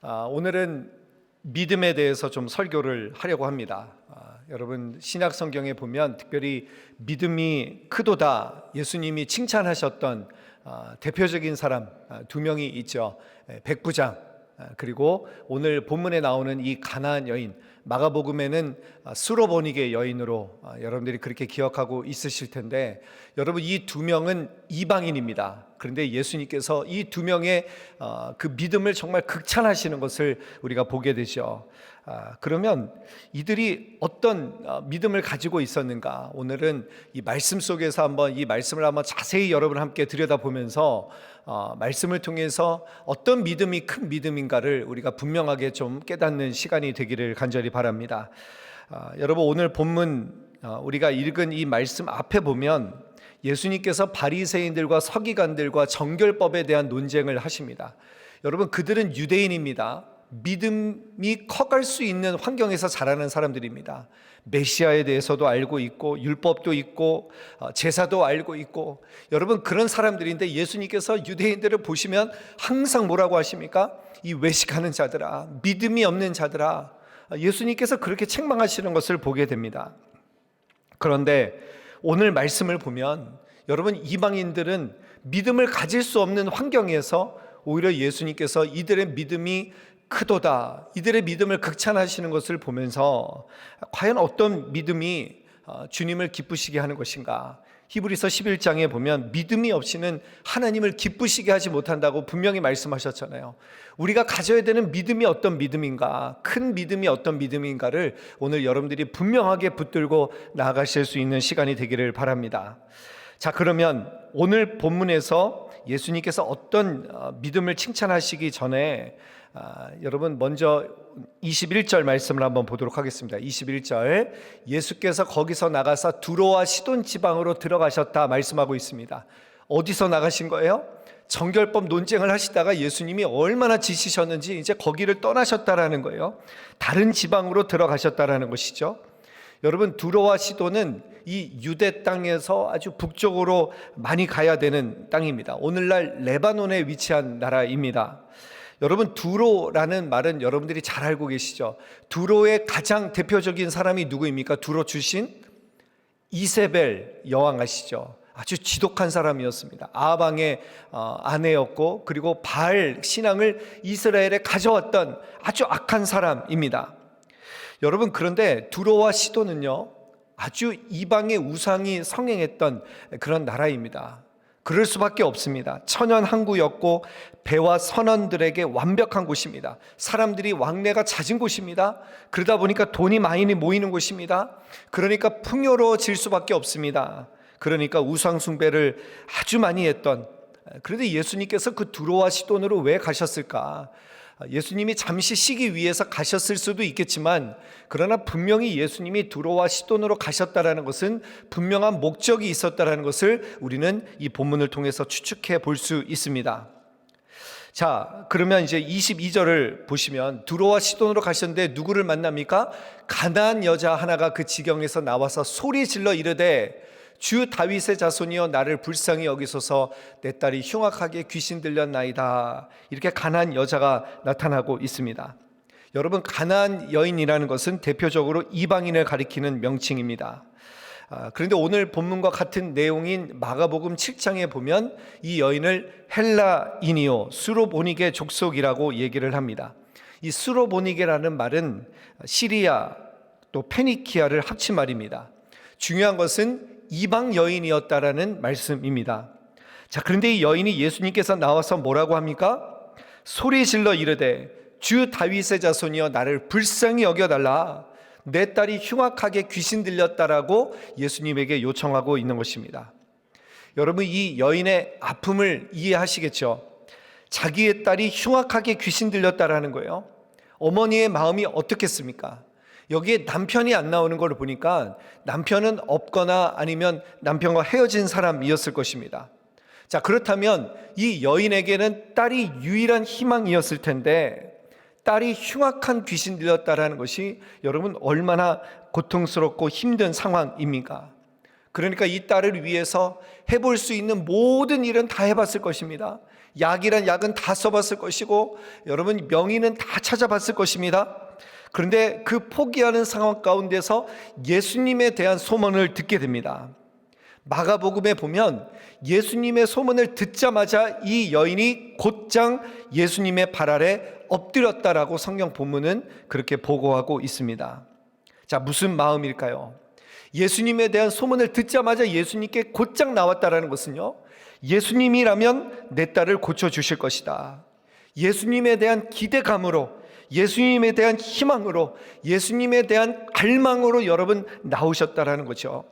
아, 오늘은 믿음에 대해서 좀 설교를 하려고 합니다. 아, 여러분 신약 성경에 보면 특별히 믿음이 크도다 예수님이 칭찬하셨던 아, 대표적인 사람 아, 두 명이 있죠. 예, 백부장 아, 그리고 오늘 본문에 나오는 이 가나안 여인 마가복음에는 아, 수로보니게 여인으로 아, 여러분들이 그렇게 기억하고 있으실 텐데 여러분 이 두 명은 이방인입니다. 그런데 예수님께서 이 두 명의 어, 그 믿음을 정말 극찬하시는 것을 우리가 보게 되죠. 아, 그러면 이들이 어떤 어, 믿음을 가지고 있었는가? 오늘은 이 말씀 속에서 한번 이 말씀을 한번 자세히 여러분 함께 들여다보면서 어, 말씀을 통해서 어떤 믿음이 큰 믿음인가를 우리가 분명하게 좀 깨닫는 시간이 되기를 간절히 바랍니다. 아, 여러분 오늘 본문 어, 우리가 읽은 이 말씀 앞에 보면 예수님께서 바리새인들과 서기관들과 정결법에 대한 논쟁을 하십니다. 여러분 그들은 유대인입니다. 믿음이 커갈 수 있는 환경에서 자라는 사람들입니다. 메시아에 대해서도 알고 있고 율법도 있고 어, 제사도 알고 있고 여러분 그런 사람들인데 예수님께서 유대인들을 보시면 항상 뭐라고 하십니까? 이 외식하는 자들아, 믿음이 없는 자들아. 예수님께서 그렇게 책망하시는 것을 보게 됩니다. 그런데 오늘 말씀을 보면 여러분 이방인들은 믿음을 가질 수 없는 환경에서 오히려 예수님께서 이들의 믿음이 크도다. 이들의 믿음을 극찬하시는 것을 보면서 과연 어떤 믿음이 어, 주님을 기쁘시게 하는 것인가? 히브리서 11장에 보면 믿음이 없이는 하나님을 기쁘시게 하지 못한다고 분명히 말씀하셨잖아요. 우리가 가져야 되는 믿음이 어떤 믿음인가, 큰 믿음이 어떤 믿음인가를 오늘 여러분들이 분명하게 붙들고 나아가실 수 있는 시간이 되기를 바랍니다. 자, 그러면 오늘 본문에서 예수님께서 어떤 어, 믿음을 칭찬하시기 전에 아, 여러분 먼저 21절 말씀을 한번 보도록 하겠습니다. 21절 예수께서 거기서 나가서 두로와 시돈 지방으로 들어가셨다 말씀하고 있습니다. 어디서 나가신 거예요? 정결법 논쟁을 하시다가 예수님이 얼마나 지치셨는지 이제 거기를 떠나셨다라는 거예요. 다른 지방으로 들어가셨다라는 것이죠. 여러분 두로와 시도는 이 유대 땅에서 아주 북쪽으로 많이 가야 되는 땅입니다. 오늘날 레바논에 위치한 나라입니다. 여러분 두로라는 말은 여러분들이 잘 알고 계시죠. 두로의 가장 대표적인 사람이 누구입니까? 두로 출신 이세벨 여왕 아시죠? 아주 지독한 사람이었습니다. 아방의 어, 아내였고 그리고 바알 신앙을 이스라엘에 가져왔던 아주 악한 사람입니다. 여러분 그런데 두로와 시도는요 아주 이방의 우상이 성행했던 그런 나라입니다. 그럴 수밖에 없습니다. 천연 항구였고 배와 선원들에게 완벽한 곳입니다. 사람들이 왕래가 잦은 곳입니다. 그러다 보니까 돈이 많이 모이는 곳입니다. 그러니까 풍요로워질 수밖에 없습니다. 그러니까 우상 숭배를 아주 많이 했던 그런데 예수님께서 그 두로와 시돈으로 왜 가셨을까? 예수님이 잠시 쉬기 위해서 가셨을 수도 있겠지만 그러나 분명히 예수님이 두로와 시돈으로 가셨다라는 것은 분명한 목적이 있었다라는 것을 우리는 이 본문을 통해서 추측해 볼 수 있습니다. 자, 그러면 이제 22절을 보시면 두로와 시돈으로 가셨는데 누구를 만납니까? 가나안 여자 하나가 그 지경에서 나와서 소리 질러 이르되 주 다윗의 자손이여 나를 불쌍히 여기소서 내 딸이 흉악하게 귀신 들렸나이다. 이렇게 가난 여자가 나타나고 있습니다. 여러분 가난 여인이라는 것은 대표적으로 이방인을 가리키는 명칭입니다. 아, 그런데 오늘 본문과 같은 내용인 마가복음 7장에 보면 이 여인을 헬라인이요 수로보니게 족속이라고 얘기를 합니다. 이 수로보니게라는 말은 시리아 또 페니키아를 합친 말입니다. 중요한 것은 이방 여인이었다라는 말씀입니다. 자, 그런데 이 여인이 예수님께서 나와서 뭐라고 합니까? 소리 질러 이르되 주 다윗의 자손이여 나를 불쌍히 여겨 달라. 내 딸이 흉악하게 귀신 들렸다라고 예수님에게 요청하고 있는 것입니다. 여러분 이 여인의 아픔을 이해하시겠죠? 자기의 딸이 흉악하게 귀신 들렸다라는 거예요. 어머니의 마음이 어떻겠습니까? 여기에 남편이 안 나오는 걸 보니까 남편은 없거나 아니면 남편과 헤어진 사람이었을 것입니다. 자, 그렇다면 이 여인에게는 딸이 유일한 희망이었을 텐데 딸이 흉악한 귀신 들렸다라는 것이 여러분 얼마나 고통스럽고 힘든 상황입니까? 그러니까 이 딸을 위해서 해볼 수 있는 모든 일은 다 해봤을 것입니다. 약이란 약은 다 써봤을 것이고 여러분 명의는 다 찾아봤을 것입니다. 그런데 그 포기하는 상황 가운데서 예수님에 대한 소문을 듣게 됩니다. 마가복음에 보면 예수님의 소문을 듣자마자 이 여인이 곧장 예수님의 발 아래 엎드렸다라고 성경 본문은 그렇게 보고하고 있습니다. 자, 무슨 마음일까요? 예수님에 대한 소문을 듣자마자 예수님께 곧장 나왔다라는 것은요. 예수님이라면 내 딸을 고쳐 주실 것이다. 예수님에 대한 기대감으로 예수님에 대한 희망으로 예수님에 대한 갈망으로 여러분 나오셨다라는 거죠.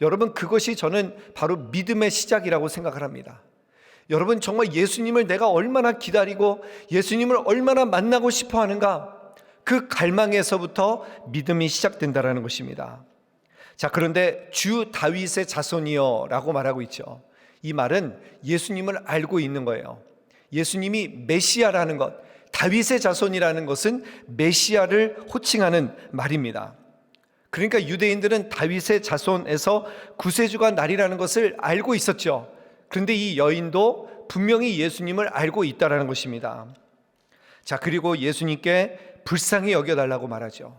여러분 그것이 저는 바로 믿음의 시작이라고 생각을 합니다. 여러분 정말 예수님을 내가 얼마나 기다리고 예수님을 얼마나 만나고 싶어 하는가 그 갈망에서부터 믿음이 시작된다라는 것입니다. 자, 그런데 주 다윗의 자손이여라고 말하고 있죠. 이 말은 예수님을 알고 있는 거예요. 예수님이 메시아라는 것, 다윗의 자손이라는 것은 메시아를 호칭하는 말입니다. 그러니까 유대인들은 다윗의 자손에서 구세주가 날이라는 것을 알고 있었죠. 그런데 이 여인도 분명히 예수님을 알고 있다라는 것입니다. 자, 그리고 예수님께 불쌍히 여겨 달라고 말하죠.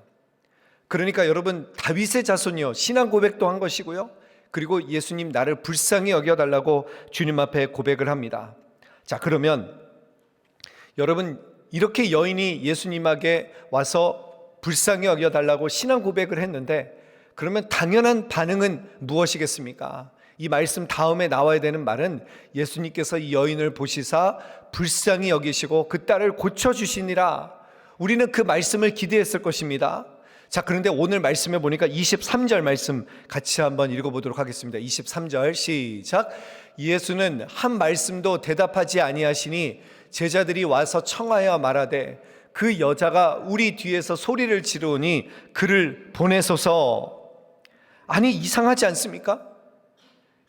그러니까 여러분, 다윗의 자손이요. 신앙 고백도 한 것이고요. 그리고 예수님 나를 불쌍히 여겨 달라고 주님 앞에 고백을 합니다. 자, 그러면 여러분, 이렇게 여인이 예수님에게 와서 불쌍히 여겨달라고 신앙 고백을 했는데 그러면 당연한 반응은 무엇이겠습니까? 이 말씀 다음에 나와야 되는 말은 예수님께서 이 여인을 보시사 불쌍히 여기시고 그 딸을 고쳐주시니라 우리는 그 말씀을 기대했을 것입니다. 자, 그런데 오늘 말씀에 보니까 23절 말씀 같이 한번 읽어보도록 하겠습니다. 23절 시작. 예수는 한 말씀도 대답하지 아니하시니 제자들이 와서 청하여 말하되 그 여자가 우리 뒤에서 소리를 지르니 그를 보내소서. 아니 이상하지 않습니까?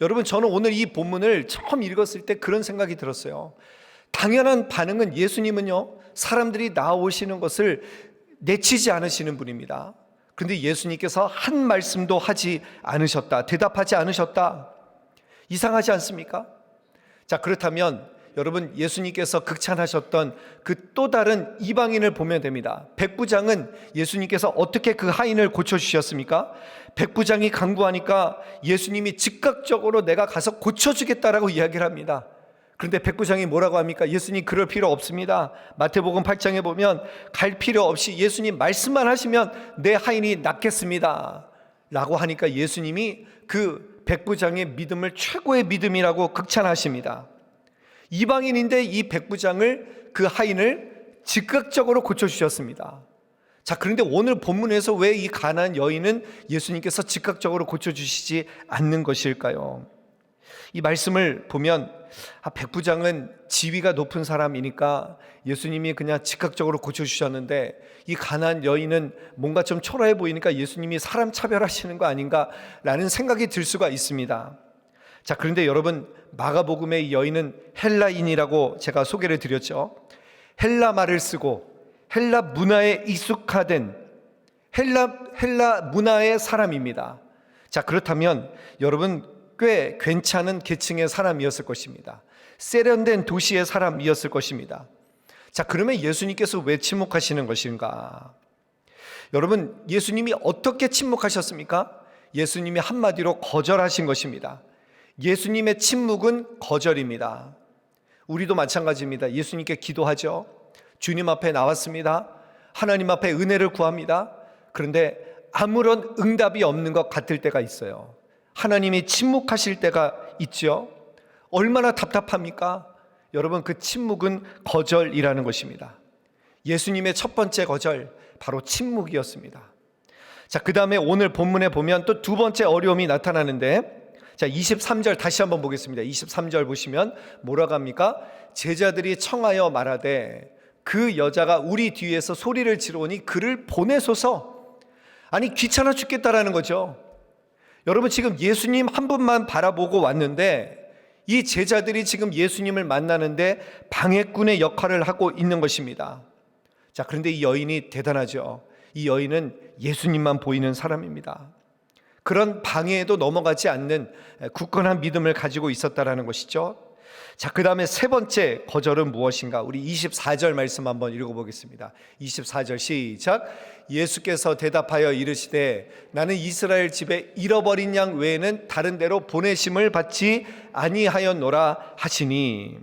여러분 저는 오늘 이 본문을 처음 읽었을 때 그런 생각이 들었어요. 당연한 반응은 예수님은요 사람들이 나오시는 것을 내치지 않으시는 분입니다. 그런데 예수님께서 한 말씀도 하지 않으셨다. 대답하지 않으셨다. 이상하지 않습니까? 자, 그렇다면 여러분 예수님께서 극찬하셨던 그 또 다른 이방인을 보면 됩니다. 백부장은 예수님께서 어떻게 그 하인을 고쳐 주셨습니까? 백부장이 강구하니까 예수님이 즉각적으로 내가 가서 고쳐 주겠다라고 이야기를 합니다. 그런데 백부장이 뭐라고 합니까? 예수님 그럴 필요 없습니다. 마태복음 8장에 보면 갈 필요 없이 예수님 말씀만 하시면 내 하인이 낫겠습니다. 라고 하니까 예수님이 그 백부장의 믿음을 최고의 믿음이라고 극찬하십니다. 이방인인데 이 백부장을 그 하인을 즉각적으로 고쳐주셨습니다. 자, 그런데 오늘 본문에서 왜 이 가난 여인은 예수님께서 즉각적으로 고쳐주시지 않는 것일까요? 이 말씀을 보면 아, 백부장은 지위가 높은 사람이니까 예수님이 그냥 즉각적으로 고쳐주셨는데 이 가난 여인은 뭔가 좀 초라해 보이니까 예수님이 사람 차별하시는 거 아닌가라는 생각이 들 수가 있습니다. 자, 그런데 여러분 마가복음의 이 여인은 헬라인이라고 제가 소개를 드렸죠. 헬라 말을 쓰고 헬라 문화에 익숙화된 헬라 헬라 문화의 사람입니다. 자, 그렇다면 여러분 꽤 괜찮은 계층의 사람이었을 것입니다. 세련된 도시의 사람이었을 것입니다. 자, 그러면 예수님께서 왜 침묵하시는 것인가? 여러분, 예수님이 어떻게 침묵하셨습니까? 예수님이 한마디로 거절하신 것입니다. 예수님의 침묵은 거절입니다. 우리도 마찬가지입니다. 예수님께 기도하죠. 주님 앞에 나왔습니다. 하나님 앞에 은혜를 구합니다. 그런데 아무런 응답이 없는 것 같을 때가 있어요. 하나님이 침묵하실 때가 있죠. 얼마나 답답합니까? 여러분, 그 침묵은 거절이라는 것입니다. 예수님의 첫 번째 거절, 바로 침묵이었습니다. 자, 그 다음에 오늘 본문에 보면 또 두 번째 어려움이 나타나는데 자, 23절 다시 한번 보겠습니다. 23절 보시면 뭐라고 합니까? 제자들이 청하여 말하되 그 여자가 우리 뒤에서 소리를 지르니 그를 보내소서. 아니 귀찮아 죽겠다라는 거죠. 여러분 지금 예수님 한 분만 바라보고 왔는데 이 제자들이 지금 예수님을 만나는데 방해꾼의 역할을 하고 있는 것입니다. 자, 그런데 이 여인이 대단하죠. 이 여인은 예수님만 보이는 사람입니다. 그런 방해에도 넘어가지 않는 굳건한 믿음을 가지고 있었다라는 것이죠. 자, 그 다음에 세 번째 거절은 무엇인가? 우리 24절 말씀 한번 읽어보겠습니다. 24절 시작. 예수께서 대답하여 이르시되 나는 이스라엘 집에 잃어버린 양 외에는 다른 데로 보내심을 받지 아니하였노라 하시니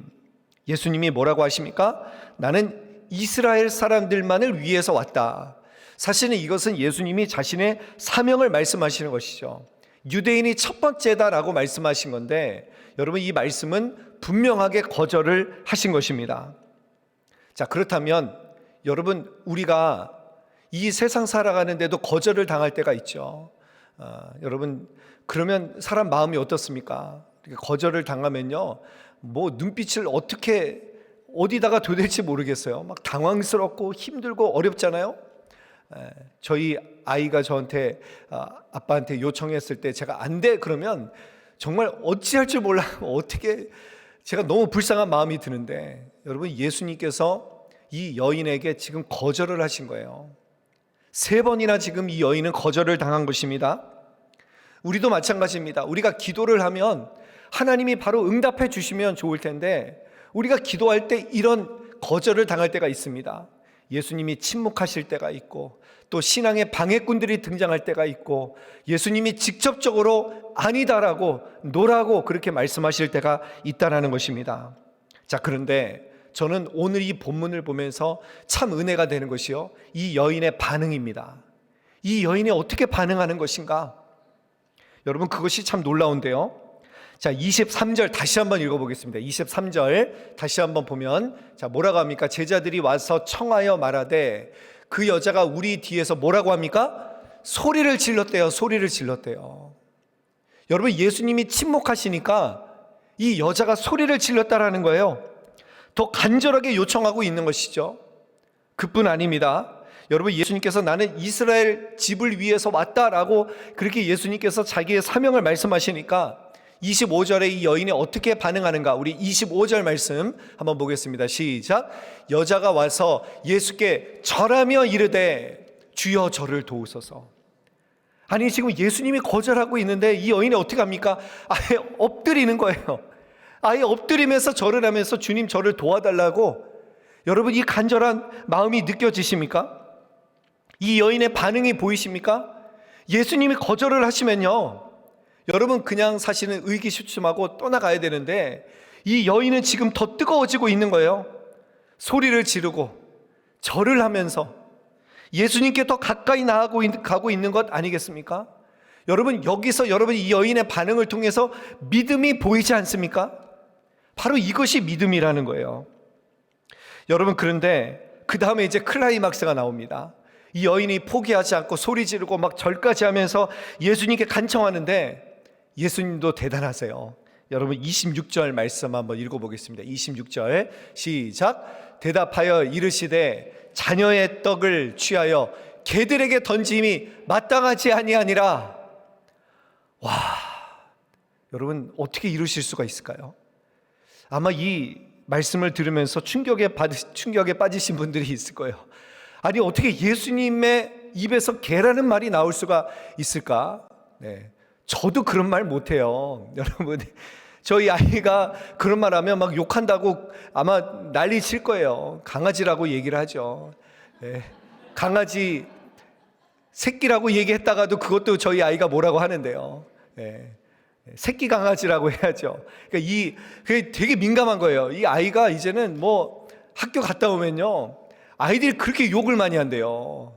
예수님이 뭐라고 하십니까? 나는 이스라엘 사람들만을 위해서 왔다. 사실은 이것은 예수님이 자신의 사명을 말씀하시는 것이죠. 유대인이 첫 번째다라고 말씀하신 건데 여러분 이 말씀은 분명하게 거절을 하신 것입니다. 자, 그렇다면 여러분 우리가 이 세상 살아가는데도 거절을 당할 때가 있죠. 아, 여러분 그러면 사람 마음이 어떻습니까? 거절을 당하면요, 뭐 눈빛을 어떻게 어디다가 둬댈지 모르겠어요. 막 당황스럽고 힘들고 어렵잖아요. 에, 저희 아이가 저한테 아, 아빠한테 요청했을 때 제가 안 돼 그러면 정말 어찌할 줄 몰라 어떻게 제가 너무 불쌍한 마음이 드는데 여러분 예수님께서 이 여인에게 지금 거절을 하신 거예요. 세 번이나 지금 이 여인은 거절을 당한 것입니다. 우리도 마찬가지입니다. 우리가 기도를 하면 하나님이 바로 응답해 주시면 좋을 텐데 우리가 기도할 때 이런 거절을 당할 때가 있습니다. 예수님이 침묵하실 때가 있고 또 신앙의 방해꾼들이 등장할 때가 있고 예수님이 직접적으로 아니다라고 노라고 그렇게 말씀하실 때가 있다라는 것입니다. 자, 그런데 저는 오늘 이 본문을 보면서 참 은혜가 되는 것이요. 이 여인의 반응입니다. 이 여인이 어떻게 반응하는 것인가? 여러분 그것이 참 놀라운데요. 자, 23절 다시 한번 읽어보겠습니다. 23절 다시 한번 보면 자 뭐라고 합니까? 제자들이 와서 청하여 말하되 그 여자가 우리 뒤에서 뭐라고 합니까? 소리를 질렀대요. 소리를 질렀대요. 여러분 예수님이 침묵하시니까 이 여자가 소리를 질렀다라는 거예요. 더 간절하게 요청하고 있는 것이죠. 그뿐 아닙니다. 여러분 예수님께서 나는 이스라엘 집을 위해서 왔다라고 그렇게 예수님께서 자기의 사명을 말씀하시니까 25절에 이 여인이 어떻게 반응하는가? 우리 25절 말씀 한번 보겠습니다. 시작. 여자가 와서 예수께 절하며 이르되 주여 저를 도우소서. 아니 지금 예수님이 거절하고 있는데 이 여인이 어떻게 합니까? 아예 엎드리는 거예요. 아예 엎드리면서 절을 하면서 주님 저를 도와달라고 여러분 이 간절한 마음이 느껴지십니까? 이 여인의 반응이 보이십니까? 예수님이 거절을 하시면요. 여러분 그냥 사실은 의기소침하고 떠나가야 되는데 이 여인은 지금 더 뜨거워지고 있는 거예요. 소리를 지르고 절을 하면서 예수님께 더 가까이 나아가고 있는 것 아니겠습니까? 여러분 여기서 여러분 이 여인의 반응을 통해서 믿음이 보이지 않습니까? 바로 이것이 믿음이라는 거예요. 여러분 그런데 그 다음에 이제 클라이막스가 나옵니다. 이 여인이 포기하지 않고 소리 지르고 막 절까지 하면서 예수님께 간청하는데 예수님도 대단하세요. 여러분 26절 말씀 한번 읽어보겠습니다. 26절 시작. 대답하여 이르시되 자녀의 떡을 취하여 개들에게 던짐이 마땅하지 아니하니라. 와, 여러분 어떻게 이루실 수가 있을까요? 아마 이 말씀을 들으면서 충격에 받 충격에 빠지신 분들이 있을 거예요. 아니 어떻게 예수님의 입에서 개라는 말이 나올 수가 있을까? 네. 저도 그런 말 못해요. 여러분, 저희 아이가 그런 말 하면 막 욕한다고 아마 난리 칠 거예요. 강아지라고 얘기를 하죠. 네. 강아지 새끼라고 얘기했다가도 그것도 저희 아이가 뭐라고 하는데요. 네. 새끼 강아지라고 해야죠. 그러니까 이 그게 되게 민감한 거예요. 이 아이가 이제는 뭐 학교 갔다 오면요. 아이들이 그렇게 욕을 많이 한대요.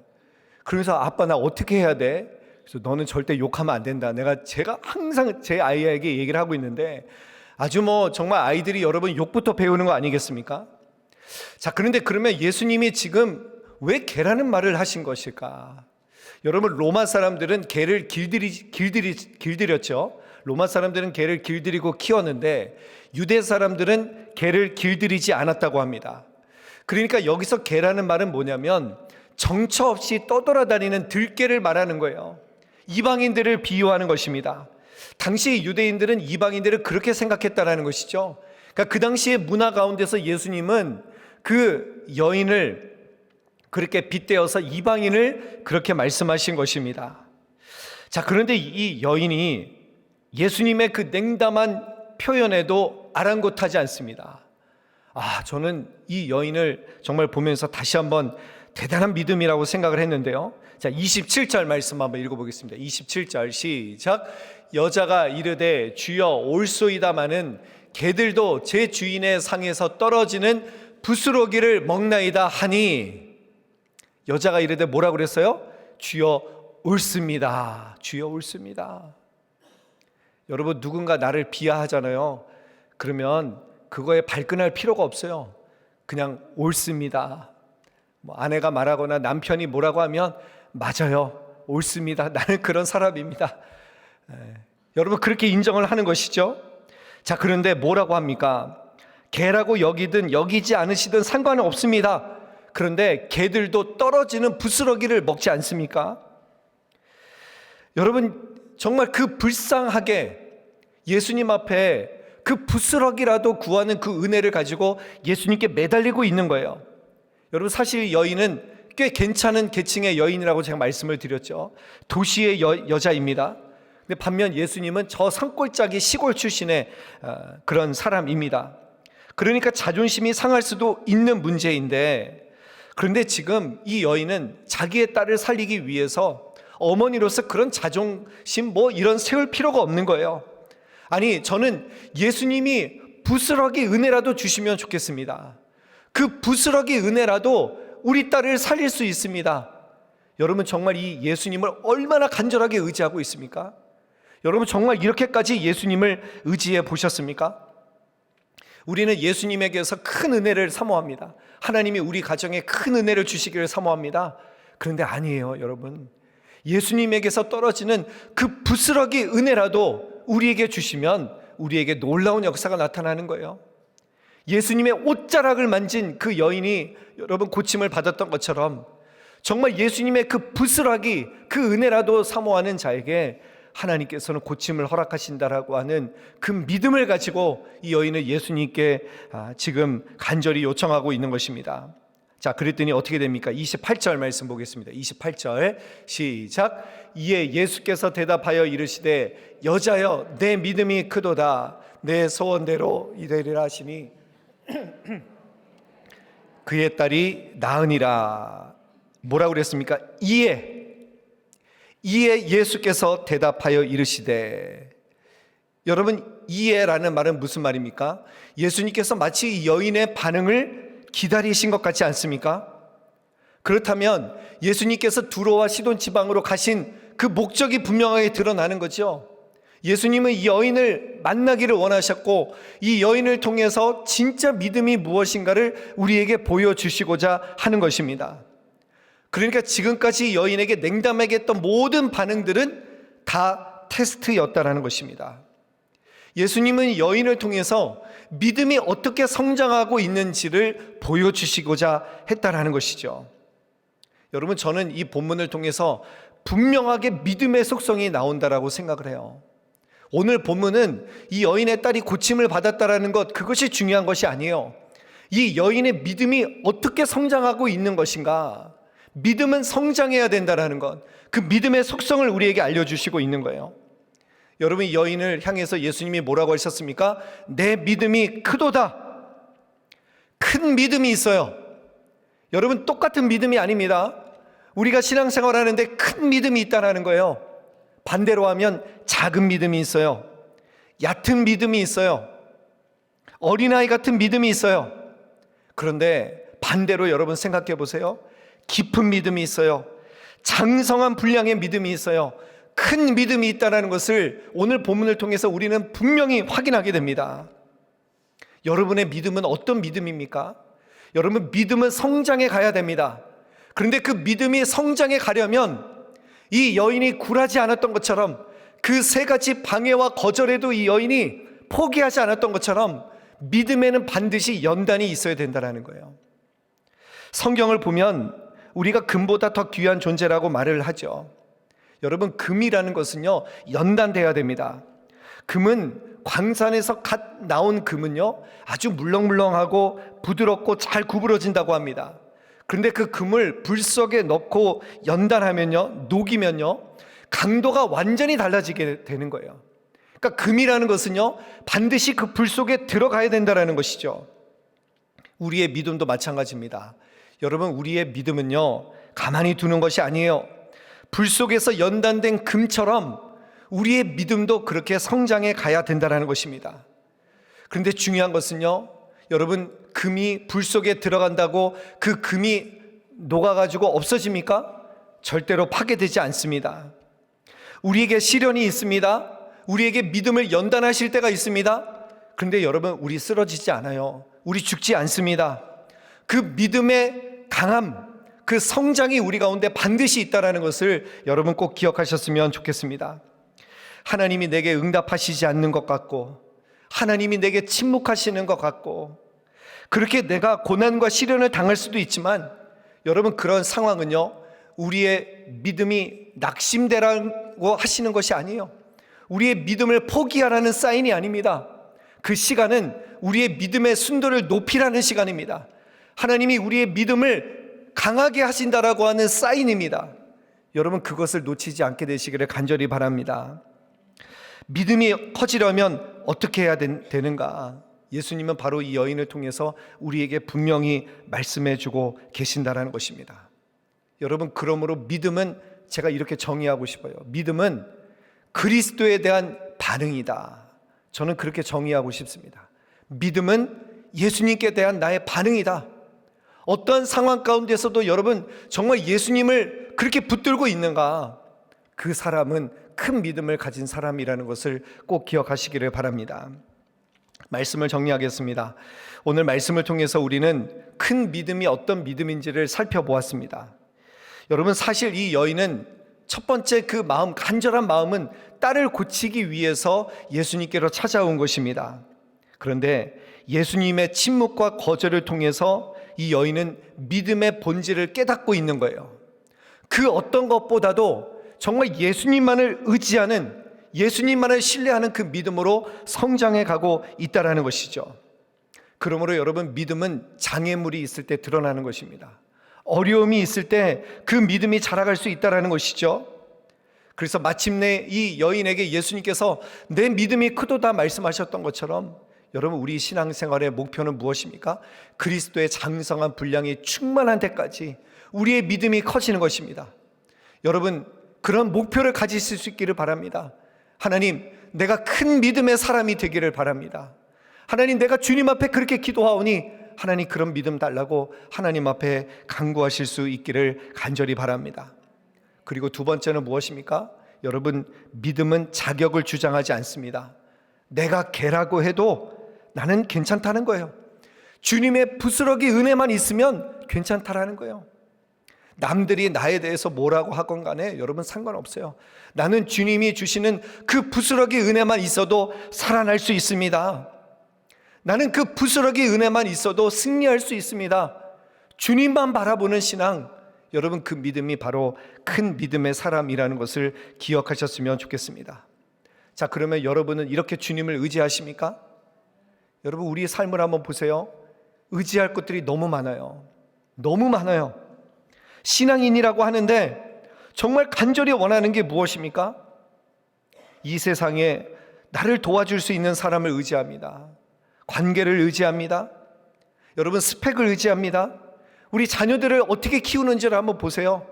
그러면서 아빠 나 어떻게 해야 돼? 그래서 너는 절대 욕하면 안 된다. 내가 제가 항상 제 아이에게 얘기를 하고 있는데 아주 뭐 정말 아이들이 여러분 욕부터 배우는 거 아니겠습니까? 자, 그런데 그러면 예수님이 지금 왜 개라는 말을 하신 것일까? 여러분 로마 사람들은 개를 길들이 길들이 길들였죠. 로마 사람들은 개를 길들이고 키웠는데 유대 사람들은 개를 길들이지 않았다고 합니다. 그러니까 여기서 개라는 말은 뭐냐면 정처 없이 떠돌아다니는 들개를 말하는 거예요. 이방인들을 비유하는 것입니다. 당시 유대인들은 이방인들을 그렇게 생각했다라는 것이죠. 그러니까 그 당시의 문화 가운데서 예수님은 그 여인을 그렇게 빗대어서 이방인을 그렇게 말씀하신 것입니다. 자, 그런데 이 여인이 예수님의 그 냉담한 표현에도 아랑곳하지 않습니다. 아, 저는 이 여인을 정말 보면서 다시 한번 대단한 믿음이라고 생각을 했는데요. 자, 27절 말씀 한번 읽어보겠습니다. 27절 시작. 여자가 이르되 주여 올소이다마는 개들도 제 주인의 상에서 떨어지는 부스러기를 먹나이다 하니 여자가 이르되 뭐라고 그랬어요? 주여 옳습니다. 주여 옳습니다. 여러분 누군가 나를 비하하잖아요. 그러면 그거에 발끈할 필요가 없어요. 그냥 옳습니다. 뭐 아내가 말하거나 남편이 뭐라고 하면 맞아요. 옳습니다. 나는 그런 사람입니다. 에, 여러분 그렇게 인정을 하는 것이죠. 자, 그런데 뭐라고 합니까? 개라고 여기든 여기지 않으시든 상관은 없습니다. 그런데 개들도 떨어지는 부스러기를 먹지 않습니까? 여러분 정말 그 불쌍하게 예수님 앞에 그 부스러기라도 구하는 그 은혜를 가지고 예수님께 매달리고 있는 거예요. 여러분 사실 여인은 꽤 괜찮은 계층의 여인이라고 제가 말씀을 드렸죠. 도시의 여, 여자입니다. 근데 반면 예수님은 저 산골짜기 시골 출신의 어, 그런 사람입니다. 그러니까 자존심이 상할 수도 있는 문제인데 그런데 지금 이 여인은 자기의 딸을 살리기 위해서 어머니로서 그런 자존심 뭐 이런 세울 필요가 없는 거예요. 아니, 저는 예수님이 부스러기 은혜라도 주시면 좋겠습니다. 그 부스러기 은혜라도 우리 딸을 살릴 수 있습니다. 여러분 정말 이 예수님을 얼마나 간절하게 의지하고 있습니까? 여러분 정말 이렇게까지 예수님을 의지해 보셨습니까? 우리는 예수님에게서 큰 은혜를 사모합니다. 하나님이 우리 가정에 큰 은혜를 주시기를 사모합니다. 그런데 아니에요, 여러분. 예수님에게서 떨어지는 그 부스러기 은혜라도 우리에게 주시면 우리에게 놀라운 역사가 나타나는 거예요. 예수님의 옷자락을 만진 그 여인이 여러분 고침을 받았던 것처럼 정말 예수님의 그 부스러기 그 은혜라도 사모하는 자에게 하나님께서는 고침을 허락하신다라고 하는 그 믿음을 가지고 이 여인을 예수님께 아, 지금 간절히 요청하고 있는 것입니다. 자, 그랬더니 어떻게 됩니까? 28절 말씀 보겠습니다. 28절 시작. 이에 예수께서 대답하여 이르시되 여자여 내 믿음이 크도다 내 소원대로 이되리라 하시니 그의 딸이 나으니라. 뭐라고 그랬습니까? 이에 이에 예수께서 대답하여 이르시되 여러분 이에라는 말은 무슨 말입니까? 예수님께서 마치 이 여인의 반응을 기다리신 것 같지 않습니까? 그렇다면 예수님께서 두로와 시돈 지방으로 가신 그 목적이 분명하게 드러나는 거죠. 예수님은 이 여인을 만나기를 원하셨고 이 여인을 통해서 진짜 믿음이 무엇인가를 우리에게 보여주시고자 하는 것입니다. 그러니까 지금까지 여인에게 냉담하게 했던 모든 반응들은 다 테스트였다라는 것입니다. 예수님은 여인을 통해서 믿음이 어떻게 성장하고 있는지를 보여주시고자 했다라는 것이죠. 여러분, 저는 이 본문을 통해서 분명하게 믿음의 속성이 나온다라고 생각을 해요. 오늘 본문은 이 여인의 딸이 고침을 받았다라는 것, 그것이 중요한 것이 아니에요. 이 여인의 믿음이 어떻게 성장하고 있는 것인가? 믿음은 성장해야 된다라는 것. 그 믿음의 속성을 우리에게 알려 주시고 있는 거예요. 여러분, 이 여인을 향해서 예수님이 뭐라고 하셨습니까? 내 믿음이 크도다. 큰 믿음이 있어요. 여러분, 똑같은 믿음이 아닙니다. 우리가 신앙생활 하는데 큰 믿음이 있다는 거예요. 반대로 하면 작은 믿음이 있어요. 얕은 믿음이 있어요. 어린아이 같은 믿음이 있어요. 그런데 반대로 여러분 생각해 보세요. 깊은 믿음이 있어요. 장성한 분량의 믿음이 있어요. 큰 믿음이 있다는 것을 오늘 본문을 통해서 우리는 분명히 확인하게 됩니다. 여러분의 믿음은 어떤 믿음입니까? 여러분 믿음은 성장해 가야 됩니다. 그런데 그 믿음이 성장해 가려면 이 여인이 굴하지 않았던 것처럼 그 세 가지 방해와 거절에도 이 여인이 포기하지 않았던 것처럼 믿음에는 반드시 연단이 있어야 된다는 거예요. 성경을 보면 우리가 금보다 더 귀한 존재라고 말을 하죠. 여러분, 금이라는 것은요, 연단돼야 됩니다. 금은 광산에서 갓 나온 금은요, 아주 물렁물렁하고 부드럽고 잘 구부러진다고 합니다. 그런데 그 금을 불 속에 넣고 연단하면요, 녹이면요, 강도가 완전히 달라지게 되는 거예요. 그러니까 금이라는 것은요, 반드시 그 불 속에 들어가야 된다라는 것이죠. 우리의 믿음도 마찬가지입니다. 여러분, 우리의 믿음은요, 가만히 두는 것이 아니에요. 불 속에서 연단된 금처럼 우리의 믿음도 그렇게 성장해 가야 된다는 것입니다. 그런데 중요한 것은요, 여러분, 금이 불 속에 들어간다고 그 금이 녹아가지고 없어집니까? 절대로 파괴되지 않습니다. 우리에게 시련이 있습니다. 우리에게 믿음을 연단하실 때가 있습니다. 그런데 여러분, 우리 쓰러지지 않아요. 우리 죽지 않습니다. 그 믿음의 강함, 그 성장이 우리 가운데 반드시 있다라는 것을 여러분 꼭 기억하셨으면 좋겠습니다. 하나님이 내게 응답하시지 않는 것 같고, 하나님이 내게 침묵하시는 것 같고, 그렇게 내가 고난과 시련을 당할 수도 있지만, 여러분 그런 상황은요, 우리의 믿음이 낙심되라고 하시는 것이 아니에요. 우리의 믿음을 포기하라는 사인이 아닙니다. 그 시간은 우리의 믿음의 순도를 높이라는 시간입니다. 하나님이 우리의 믿음을 강하게 하신다라고 하는 사인입니다. 여러분 그것을 놓치지 않게 되시기를 간절히 바랍니다. 믿음이 커지려면 어떻게 해야 된- 되는가? 예수님은 바로 이 여인을 통해서 우리에게 분명히 말씀해 주고 계신다라는 것입니다. 여러분 그러므로 믿음은 제가 이렇게 정의하고 싶어요. 믿음은 그리스도에 대한 반응이다. 저는 그렇게 정의하고 싶습니다. 믿음은 예수님께 대한 나의 반응이다. 어떤 상황 가운데서도 여러분 정말 예수님을 그렇게 붙들고 있는가? 그 사람은 큰 믿음을 가진 사람이라는 것을 꼭 기억하시기를 바랍니다. 말씀을 정리하겠습니다. 오늘 말씀을 통해서 우리는 큰 믿음이 어떤 믿음인지를 살펴보았습니다. 여러분 사실 이 여인은 첫 번째 그 마음 간절한 마음은 딸을 고치기 위해서 예수님께로 찾아온 것입니다. 그런데 예수님의 침묵과 거절을 통해서 이 여인은 믿음의 본질을 깨닫고 있는 거예요. 그 어떤 것보다도 정말 예수님만을 의지하는 예수님만을 신뢰하는 그 믿음으로 성장해 가고 있다라는 것이죠. 그러므로 여러분 믿음은 장애물이 있을 때 드러나는 것입니다. 어려움이 있을 때 그 믿음이 자라갈 수 있다라는 것이죠. 그래서 마침내 이 여인에게 예수님께서 내 믿음이 크도다 말씀하셨던 것처럼 여러분 우리 신앙생활의 목표는 무엇입니까? 그리스도의 장성한 분량이 충만한 데까지 우리의 믿음이 커지는 것입니다. 여러분 그런 목표를 가지실 수 있기를 바랍니다. 하나님, 내가 큰 믿음의 사람이 되기를 바랍니다. 하나님, 내가 주님 앞에 그렇게 기도하오니 하나님 그런 믿음 달라고 하나님 앞에 간구하실 수 있기를 간절히 바랍니다. 그리고 두 번째는 무엇입니까? 여러분, 믿음은 자격을 주장하지 않습니다. 내가 개라고 해도 나는 괜찮다는 거예요. 주님의 부스러기 은혜만 있으면 괜찮다라는 거예요. 남들이 나에 대해서 뭐라고 하건 간에 여러분 상관없어요. 나는 주님이 주시는 그 부스러기 은혜만 있어도 살아날 수 있습니다. 나는 그 부스러기 은혜만 있어도 승리할 수 있습니다. 주님만 바라보는 신앙, 여러분 그 믿음이 바로 큰 믿음의 사람이라는 것을 기억하셨으면 좋겠습니다. 자, 그러면 여러분은 이렇게 주님을 의지하십니까? 여러분 우리의 삶을 한번 보세요. 의지할 것들이 너무 많아요. 너무 많아요. 신앙인이라고 하는데 정말 간절히 원하는 게 무엇입니까? 이 세상에 나를 도와줄 수 있는 사람을 의지합니다. 관계를 의지합니다. 여러분 스펙을 의지합니다. 우리 자녀들을 어떻게 키우는지를 한번 보세요.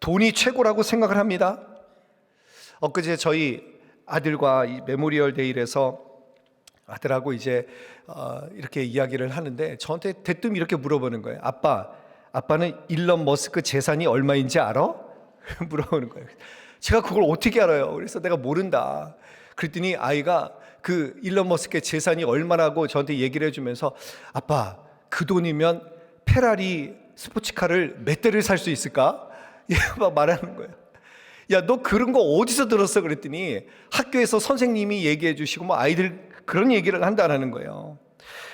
돈이 최고라고 생각을 합니다. 엊그제 저희 아들과 이 메모리얼 데이에서 아들하고 이제 어, 이렇게 이야기를 하는데 저한테 대뜸 이렇게 물어보는 거예요. 아빠, 아빠는 일론 머스크 재산이 얼마인지 알아? 물어보는 거예요. 제가 그걸 어떻게 알아요? 그래서 내가 모른다. 그랬더니 아이가 그 일론 머스크의 재산이 얼마라고 저한테 얘기를 해주면서 아빠 그 돈이면 페라리 스포츠카를 몇 대를 살 수 있을까? 막 말하는 거예요. 야, 너 그런 거 어디서 들었어? 그랬더니 학교에서 선생님이 얘기해 주시고 뭐 아이들 그런 얘기를 한다라는 거예요.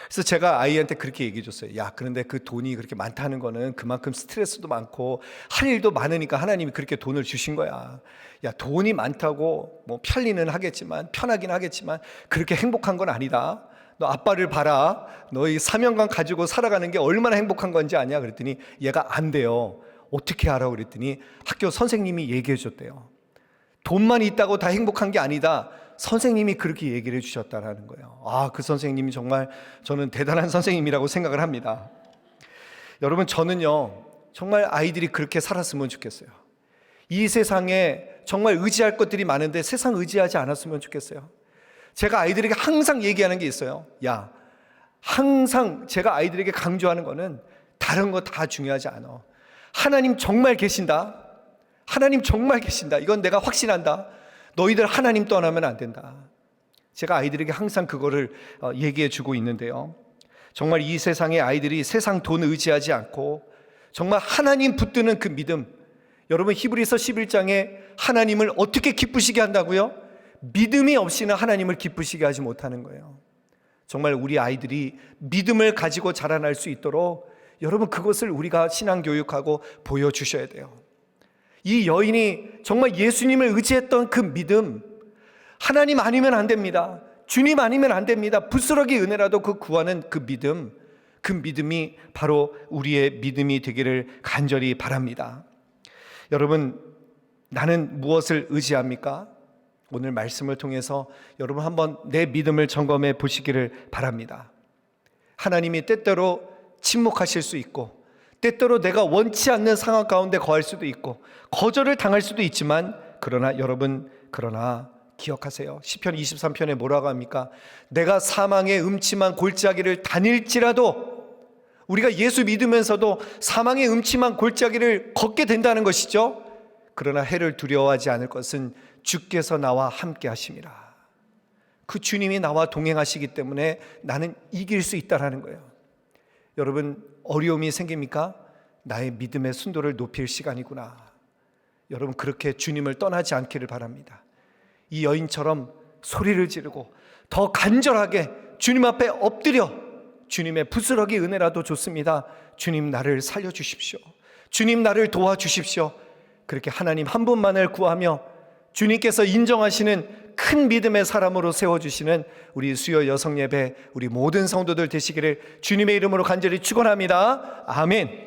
그래서 제가 아이한테 그렇게 얘기해 줬어요. 야, 그런데 그 돈이 그렇게 많다는 거는 그만큼 스트레스도 많고 할 일도 많으니까 하나님이 그렇게 돈을 주신 거야. 야, 돈이 많다고 뭐 편리는 하겠지만 편하긴 하겠지만 그렇게 행복한 건 아니다. 너 아빠를 봐라. 너희 사명감 가지고 살아가는 게 얼마나 행복한 건지 아냐? 그랬더니 얘가 안 돼요. 어떻게 알아? 그랬더니 학교 선생님이 얘기해 줬대요. 돈만 있다고 다 행복한 게 아니다. 선생님이 그렇게 얘기를 해주셨다라는 거예요. 아, 그 선생님이 정말 저는 대단한 선생님이라고 생각을 합니다. 여러분, 저는요, 정말 아이들이 그렇게 살았으면 좋겠어요. 이 세상에 정말 의지할 것들이 많은데 세상 의지하지 않았으면 좋겠어요. 제가 아이들에게 항상 얘기하는 게 있어요. 야, 항상 제가 아이들에게 강조하는 거는 다른 거 다 중요하지 않아. 하나님 정말 계신다. 하나님 정말 계신다. 이건 내가 확신한다. 너희들 하나님 떠나면 안 된다. 제가 아이들에게 항상 그거를 어, 얘기해 주고 있는데요. 정말 이 세상의 아이들이 세상 돈 의지하지 않고 정말 하나님 붙드는 그 믿음. 여러분 히브리서 11장에 하나님을 어떻게 기쁘시게 한다고요? 믿음이 없이는 하나님을 기쁘시게 하지 못하는 거예요. 정말 우리 아이들이 믿음을 가지고 자라날 수 있도록 여러분 그것을 우리가 신앙 교육하고 보여 주셔야 돼요. 이 여인이 정말 예수님을 의지했던 그 믿음, 하나님 아니면 안 됩니다. 주님 아니면 안 됩니다. 부스러기 은혜라도 그 구하는 그 믿음, 그 믿음이 바로 우리의 믿음이 되기를 간절히 바랍니다. 여러분, 나는 무엇을 의지합니까? 오늘 말씀을 통해서 여러분 한번 내 믿음을 점검해 보시기를 바랍니다. 하나님이 때때로 침묵하실 수 있고, 때때로 내가 원치 않는 상황 가운데 거할 수도 있고, 거절을 당할 수도 있지만, 그러나 여러분, 그러나 기억하세요. 시편 23편에 뭐라고 합니까? 내가 사망의 음침한 골짜기를 다닐지라도 우리가 예수 믿으면서도 사망의 음침한 골짜기를 걷게 된다는 것이죠. 그러나 해를 두려워하지 않을 것은 주께서 나와 함께 하심이라. 그 주님이 나와 동행하시기 때문에 나는 이길 수 있다라는 거예요. 여러분 어려움이 생깁니까? 나의 믿음의 순도를 높일 시간이구나. 여러분 그렇게 주님을 떠나지 않기를 바랍니다. 이 여인처럼 소리를 지르고 더 간절하게 주님 앞에 엎드려 주님의 부스러기 은혜라도 좋습니다. 주님 나를 살려 주십시오. 주님 나를 도와 주십시오. 그렇게 하나님 한 분만을 구하며 주님께서 인정하시는 큰 믿음의 사람으로 세워주시는 우리 수요 여성 예배 우리 모든 성도들 되시기를 주님의 이름으로 간절히 축원합니다. 아멘.